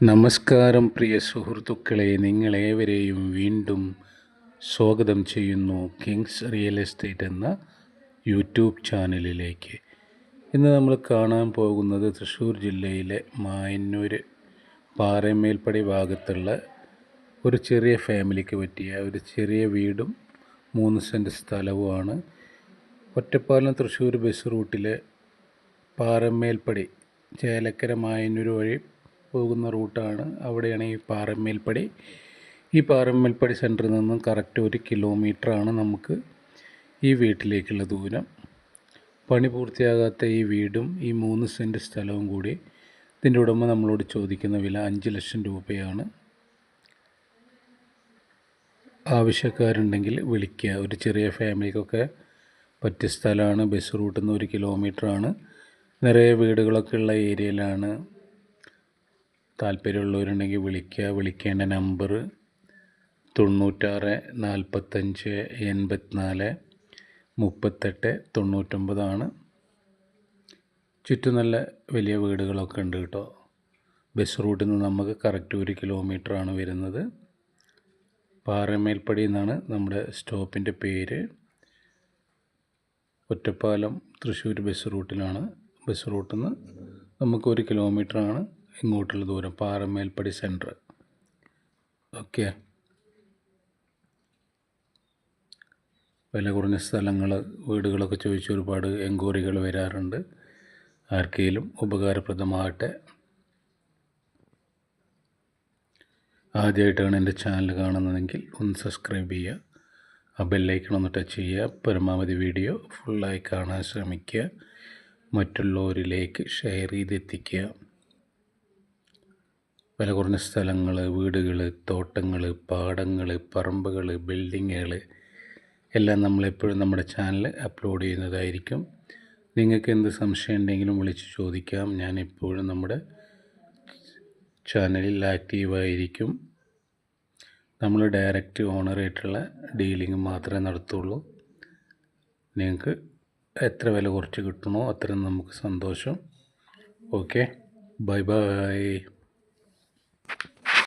നമസ്കാരം പ്രിയ സുഹൃത്തുക്കളെ. നിങ്ങളേവരെയും വീണ്ടും സ്വാഗതം ചെയ്യുന്നു കിങ്സ് റിയൽ എസ്റ്റേറ്റ് എന്ന യൂട്യൂബ് ചാനലിലേക്ക്. ഇന്ന് നമ്മൾ കാണാൻ പോകുന്നത് തൃശ്ശൂർ ജില്ലയിലെ മായന്നൂർ പാറമേൽപ്പടി ഭാഗത്തുള്ള ഒരു ചെറിയ ഫാമിലിക്ക് പറ്റിയ ഒരു ചെറിയ വീടും മൂന്ന് സെന്റ് സ്ഥലവുമാണ്. ഒറ്റപ്പാലം തൃശ്ശൂർ ബസ് റൂട്ടിലെ പാറമേൽപ്പടി ചേലക്കര മായന്നൂർ വഴി പോകുന്ന റൂട്ടാണ് അവിടെയാണ് ഈ പാറമേൽപ്പടി ഈ പാറമേൽപ്പടി സെന്ററിൽ നിന്നും കറക്റ്റ് ഒരു കിലോമീറ്ററാണ് നമുക്ക് ഈ വീട്ടിലേക്കുള്ള ദൂരം. പണി പൂർത്തിയാകാത്ത ഈ വീടും ഈ മൂന്ന് സെന്റ് സ്ഥലവും കൂടി ഇതിന്റെ ഉടമ നമ്മളോട് ചോദിക്കുന്ന വില അഞ്ച് ലക്ഷം രൂപയാണ്. ആവശ്യക്കാരുണ്ടെങ്കിൽ വിളിക്കുക. ഒരു ചെറിയ ഫാമിലിക്കൊക്കെ പറ്റിയ സ്ഥലമാണ്. ബസ് റൂട്ടിൽ നിന്ന് ഒരു കിലോമീറ്ററാണ്. നിറയെ വീടുകളൊക്കെ ഉള്ള ഏരിയയിലാണ്. താല്പര്യമുള്ളവരുണ്ടെങ്കിൽ വിളിക്കുക. വിളിക്കേണ്ട നമ്പർ തൊണ്ണൂറ്റാറ് നാൽപ്പത്തഞ്ച് എൺപത്തിനാല് മുപ്പത്തെട്ട് തൊണ്ണൂറ്റൊമ്പതാണ് ചുറ്റും നല്ല വലിയ വീടുകളൊക്കെ ഉണ്ട് കേട്ടോ. ബസ് റൂട്ടിൽ നിന്ന് നമുക്ക് കറക്റ്റ് ഒരു കിലോമീറ്ററാണ് വരുന്നത്. പാറമേൽപ്പടി എന്നാണ് നമ്മുടെ സ്റ്റോപ്പിന്റെ പേര്. ഒറ്റപ്പാലം തൃശ്ശൂർ ബസ് റൂട്ടിലാണ്. ബസ് റൂട്ടിൽ നിന്ന് നമുക്ക് ഒരു കിലോമീറ്ററാണ് ഇങ്ങോട്ടുള്ള ദൂരം പാറമേൽപ്പടി സെന്റർ ഓക്കെ വില കുറഞ്ഞ സ്ഥലങ്ങൾ വീടുകളൊക്കെ ചോദിച്ച് ഒരുപാട് എൻക്വയറികൾ വരാറുണ്ട്. ആർക്കെങ്കിലും ഉപകാരപ്രദമാകട്ടെ. ആദ്യമായിട്ടാണ് എന്റെ ചാനൽ കാണുന്നതെങ്കിൽ ഒന്ന് സബ്സ്ക്രൈബ് ചെയ്യുക. ആ ബെല്ലൈക്കൺ ഒന്ന് ടച്ച് ചെയ്യുക. പരമാവധി വീഡിയോ ഫുള്ളായി കാണാൻ ശ്രമിക്കുക. മറ്റുള്ളവരിലേക്ക് ഷെയർ ചെയ്തെത്തിക്കുക. വില കുറഞ്ഞ സ്ഥലങ്ങൾ വീടുകൾ തോട്ടങ്ങൾ പാടങ്ങൾ പറമ്പുകൾ ബിൽഡിങ്ങുകൾ എല്ലാം നമ്മളെപ്പോഴും നമ്മുടെ ചാനൽ അപ്ലോഡ് ചെയ്യുന്നതായിരിക്കും. നിങ്ങൾക്ക് എന്ത് സംശയം ഉണ്ടെങ്കിലും വിളിച്ച് ചോദിക്കാം. ഞാൻ എപ്പോഴും നമ്മുടെ ചാനലിൽ ആക്റ്റീവായിരിക്കും. നമ്മൾ ഡയറക്റ്റ് ഓണറായിട്ടുള്ള ഡീലിംഗ് മാത്രമേ നടത്തുള്ളൂ. നിങ്ങൾക്ക് എത്ര വില കുറച്ച് കിട്ടണോ അത്രയും നമുക്ക് സന്തോഷം. ഓക്കെ. Bye bye.